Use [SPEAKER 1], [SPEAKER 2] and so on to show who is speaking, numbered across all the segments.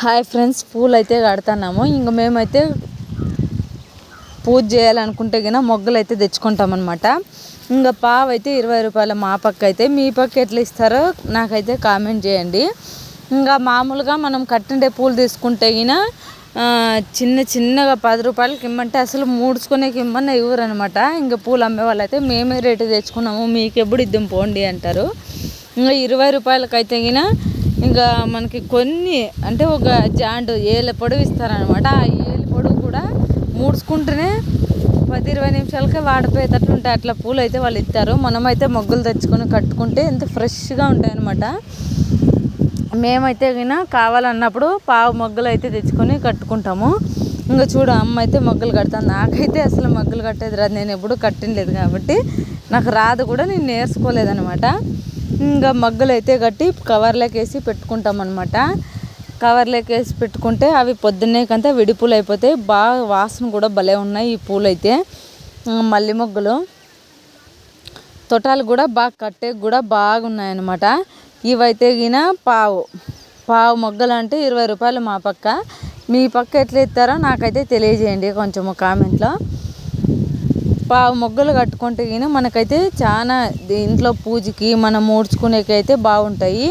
[SPEAKER 1] Hi friends పూలు అయితే కడుతున్నాము. ఇంక మేమైతే పూజ చేయాలనుకుంటే గిన మొగ్గలు అయితే తెచ్చుకుంటామన్నమాట. ఇంకా పావు అయితే ఇరవై రూపాయల మా పక్క అయితే మీ పక్క ఎట్లా ఇస్తారో నాకైతే కామెంట్ చేయండి. ఇంకా మామూలుగా మనం కట్టిండే పూలు తీసుకుంటే గిన చిన్న చిన్నగా పది రూపాయలకి ఇమ్మంటే అసలు మూడ్చుకునే ఇమ్మన్న ఇవ్వరు అనమాట ఇంకా పూలు అమ్మేవాళ్ళు అయితే మేమే రేటు తెచ్చుకున్నాము. మీకు ఎప్పుడు ఇద్దాం పోండి అంటారు. ఇంకా ఇరవై రూపాయలకైతే గిన ఇంకా మనకి కొన్ని అంటే ఒక జాండు ఏళ్ళ పొడవు ఇస్తారనమాట ఆ ఏళ్ళ పొడవు కూడా మూడ్చుకుంటేనే పది ఇరవై నిమిషాలకే వాడిపోయేటట్లు ఉంటాయి అట్లా పూలు అయితే వాళ్ళు ఇస్తారు మనమైతే మొగ్గులు తెచ్చుకొని కట్టుకుంటే ఎంత ఫ్రెష్గా ఉంటాయన్నమాట. మేమైతే గిన కావాలన్నప్పుడు పావు మొగ్గలు అయితే తెచ్చుకొని కట్టుకుంటాము. ఇంకా చూడు అమ్మ అయితే మొగ్గలు కడతాను నాకైతే అసలు మొగ్గలు కట్టేది రాదు. నేను ఎప్పుడు కట్టినలేదు కాబట్టి. నాకు రాదు కూడా నేను నేర్చుకోలేదనమాట ఇంకా మగ్గులు అయితే కట్టి కవర్లోకి వేసి పెట్టుకుంటాం అనమాట కవర్లోకి వేసి పెట్టుకుంటే అవి పొద్దున్నే కంతా విడి పూలు అయిపోతాయి బాగా వాసన కూడా భలే ఉన్నాయి ఈ పూలు అయితే మల్లి మొగ్గలు. తొటాలు కూడా బాగా కట్టే కూడా బాగున్నాయన్నమాట. ఇవైతే గిన పావు. పావు మొగ్గలు అంటే ఇరవై రూపాయలు మా పక్క. మీ పక్క ఎట్లా ఇస్తారో నాకైతే తెలియజేయండి కొంచెము కామెంట్లో. పావు మొగ్గలు కట్టుకుంటే గిన మనకైతే చాలా ఇంట్లో పూజకి మనం మూడ్చుకునేకి అయితే బాగుంటాయి.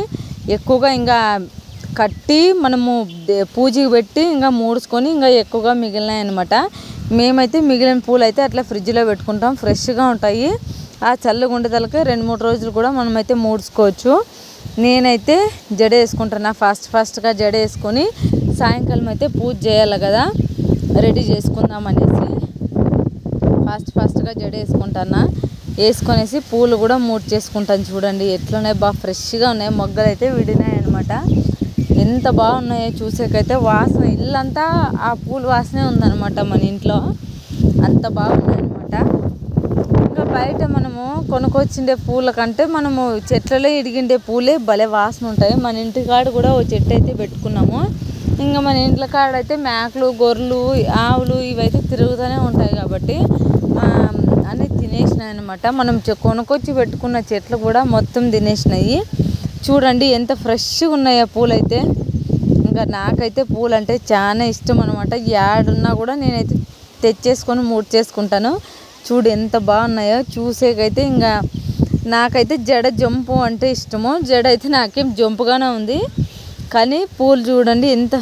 [SPEAKER 1] ఎక్కువగా ఇంకా కట్టి మనము పూజకి పెట్టి ఇంకా మూడ్చుకొని ఇంకా ఎక్కువగా మిగిలినాయి అనమాట మేమైతే మిగిలిన పూలు అయితే అట్లా ఫ్రిడ్జ్లో పెట్టుకుంటాం. ఫ్రెష్గా ఉంటాయి. ఆ చల్ల గుండెదలకి రెండు మూడు రోజులు కూడా మనమైతే మూడ్చుకోవచ్చు నేనైతే జడ వేసుకుంటున్నా ఫాస్ట్ ఫాస్ట్గా జడ వేసుకొని సాయంకాలం అయితే పూజ చేయాలి కదా రెడీ చేసుకుందాం అనేసి. ఫాస్ట్ ఫాస్ట్గా జడ వేసుకుంటానా? వేసుకొనేసి పూలు కూడా మూట్ చేసుకుంటాను చూడండి. ఎట్లున్నాయి? బాగా ఫ్రెష్గా ఉన్నాయి. మొగ్గలు అయితే విడినాయి అనమాట ఎంత బాగున్నాయో చూసేకైతే వాసన ఇల్లంతా ఆ పూల వాసనే ఉందన్నమాట మన ఇంట్లో. అంత బాగున్నాయన్నమాట. ఇంకా బయట మనము కొనుక్కొచ్చిండే పూల కంటే మనము చెట్లలో ఇడిగిండే పూలే భలే వాసన ఉంటాయి. మన ఇంటి కాడ కూడా ఓ చెట్టు అయితే పెట్టుకున్నాము. ఇంకా మన ఇంట్లో కాడైతే మేకలు గొర్రెలు ఆవులు ఇవైతే తిరుగుతూనే ఉంటాయి కాబట్టి అనమాట మనం కొనుకొచ్చి కొనుక్కొచ్చి పెట్టుకున్న చెట్లు కూడా మొత్తం తినేసినాయి. చూడండి ఎంత ఫ్రెష్గా ఉన్నాయో పూలైతే. ఇంకా నాకైతే పూలు అంటే చాలా ఇష్టం అనమాట యాడున్నా కూడా నేనైతే తెచ్చేసుకొని మూడు చేసుకుంటాను చూడు ఎంత బాగున్నాయో. చూసేకైతే ఇంకా నాకైతే జడ జంపు అంటే ఇష్టము. జడ అయితే నాకేం జంపుగానే ఉంది. కానీ పూలు చూడండి ఎంత